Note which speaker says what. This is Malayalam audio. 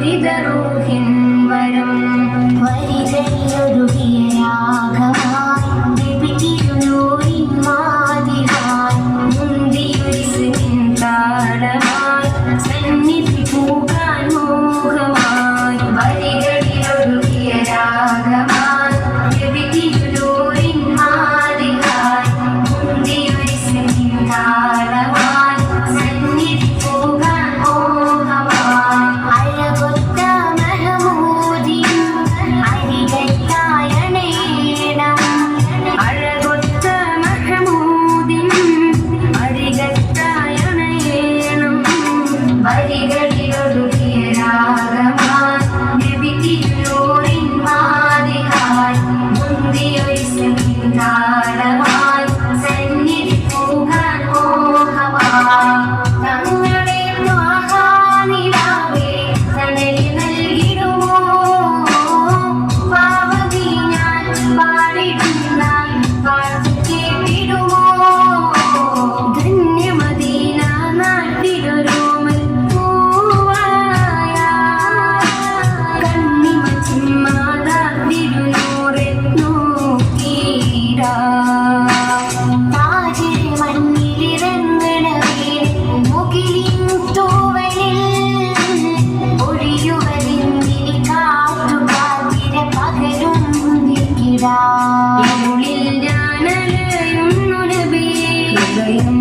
Speaker 1: ദുരിതറൂഹിൻ വരം Thank you. ഇരുളിൽ ഞാനലയുന്നു ഹൃദയം